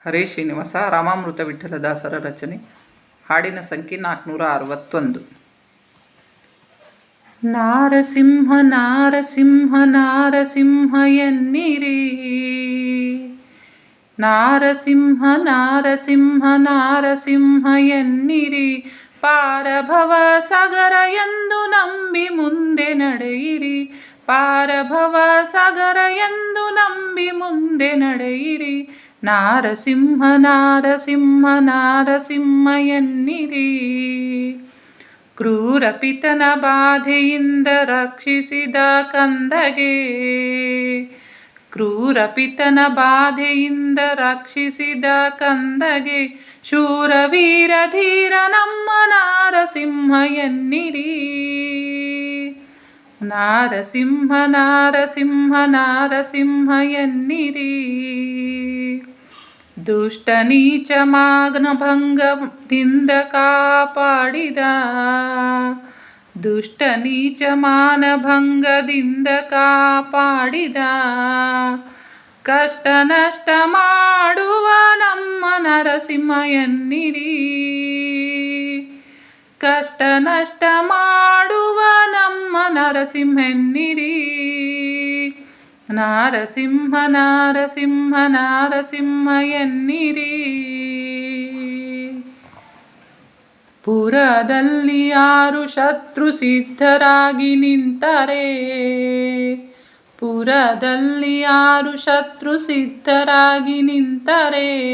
ಹರೇ ಶ್ರೀನಿವಾಸ ರಾಮಾಮೃತ ವಿಠಲದಾಸರ ರಚನೆ ಹಾಡಿನ ಸಂಖ್ಯೆ ನಾಲ್ಕುನೂರ ಅರವತ್ತೊಂದು ನಾರಸಿಂಹ ನಾರಸಿಂಹ ನಾರಸಿಂಹ ಎನ್ನಿರಿ ನಾರಸಿಂಹ ನಾರಸಿಂಹ ನಾರಸಿಂಹ ಎನ್ನಿರಿ ಪಾರಭವ ಸಗರ ಎಂದು ನಂಬಿ ಮುಂದೆ ನಡೆಯಿರಿ ಪಾರಭವ ಸಗರ ಎಂದು ನಂಬಿ ಮುಂದೆ ನಡೆಯಿರಿ ನಾರಸಿಂಹ ನಾರಸಿಂಹ ನಾರಸಿಂಹ ಎನ್ನಿರಿ ಕ್ರೂರ ಪಿತನ ಬಾಧೆಯಿಂದ ರಕ್ಷಿಸಿದ ಕಂದಗೆ ಕ್ರೂರ ಪಿತನ ಬಾಧೆಯಿಂದ ರಕ್ಷಿಸಿದ ಕಂದಗೆ ಶೂರವೀರ ಧೀರ ನಮ್ಮ ನಾರಸಿಂಹ ಎನ್ನಿರಿ ನಾರಸಿಂಹ ನಾರಸಿಂಹ ನಾರಸಿಂಹ ಎನ್ನಿರಿ ದುಷ್ಟ ನೀಚ ಮಾನಭಂಗದಿಂದ ಕಾಪಾಡಿದ. ದುಷ್ಟ ನೀಚ ಮಾನಭಂಗದಿಂದ ಕಾಪಾಡಿದ. ಕಷ್ಟ ನಷ್ಟ ಮಾಡುವ ನಮ್ಮ ನರಸಿಂಹಯನ್ನಿರಿ ಕಷ್ಟ ನಷ್ಟ ಮಾಡುವ ನಮ್ಮ ನರಸಿಂಹೆನ್ನಿರಿ ನಾರಸಿಂಹ ನಾರಸಿಂಹ ನಾರಸಿಂಹ ಎನ್ನಿರಿ. ಪುರದಲ್ಲಿ ಯಾರು ಶತ್ರು ಸಿದ್ಧರಾಗಿ ನಿಂತರೆ? ಪುರದಲ್ಲಿ ಯಾರು ಶತ್ರು ಸಿದ್ಧರಾಗಿ ನಿಂತರೆ?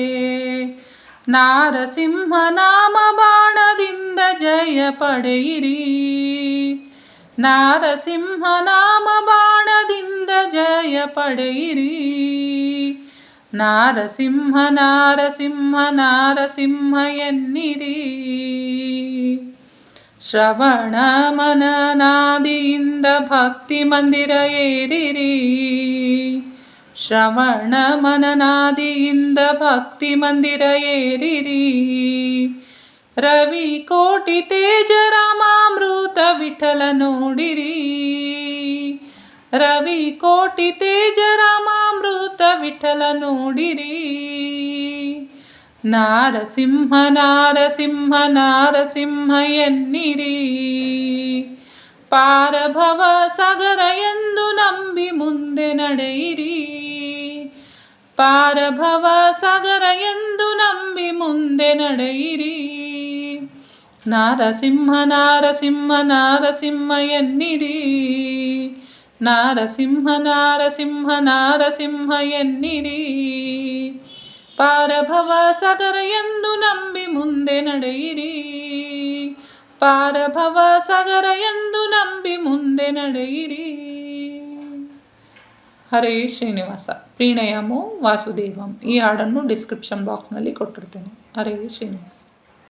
ನಾರಸಿಂಹ ನಾಮ ಬಾಣದಿಂದ ಜಯ ಪಡೆಯಿರಿ. ನಾರಸಿಂಹ ನಾಮ ಬಾಣದಿಂದ ಜಯ ಪಡೆಯಿರಿ ನಾರಸಿಂಹ ನಾರಸಿಂಹ ನಾರಸಿಂಹ ಎನ್ನಿರಿ ಶ್ರವಣ ಮನನಾದಿಯಿಂದ ಭಕ್ತಿ ಮಂದಿರ ಏರಿರಿ ಶ್ರವಣ ಮನನಾದಿಯಿಂದ ಭಕ್ತಿ ಮಂದಿರ ಏರಿರಿ ರವಿ ಕೋಟಿ ತೇಜ ರಾಮಾಮೃತ ವಿಠಲ ನೋಡಿರಿ. ರವಿ ಕೋಟಿ ತೇಜ ರಾಮಾಮೃತ ವಿಠಲ ನೋಡಿರಿ. ನಾರಸಿಂಹ ನಾರಸಿಂಹ ನಾರಸಿಂಹ ಎನ್ನಿರಿ. ಪಾರಭವ ಸಗರ ಎಂದು ನಂಬಿ ಮುಂದೆ ನಡೆಯಿರಿ. ಪಾರಭವ ಸಗರ ಎಂದು ನಂಬಿ ಮುಂದೆ ನಡೆಯಿರಿ. ನಾರಸಿಂಹ ನಾರಸಿಂಹ ನಾರಸಿಂಹ ಎನ್ನಿರಿ ನಾರಸಿಂಹ ನಾರಸಿಂಹ ನಾರಸಿಂಹ ಎನ್ನಿರಿ ಪಾರಭವ ಸದರ ಎಂದು ನಂಬಿ ಮುಂದೆ ನಡೆಯಿರಿ. ಪಾರಭವ ಸಗರ ಎಂದು ನಂಬಿ ಮುಂದೆ ನಡೆಯಿರಿ. ಹರೇ ಶ್ರೀನಿವಾಸ ಪ್ರೀಣಯಾಮೋ ವಾಸುದೇವಂ. ಈ ಹಾಡನ್ನು ಡಿಸ್ಕ್ರಿಪ್ಷನ್ ಬಾಕ್ಸ್ನಲ್ಲಿ ಕೊಟ್ಟಿರ್ತೇನೆ. ಹರೇ ಶ್ರೀನಿವಾಸ.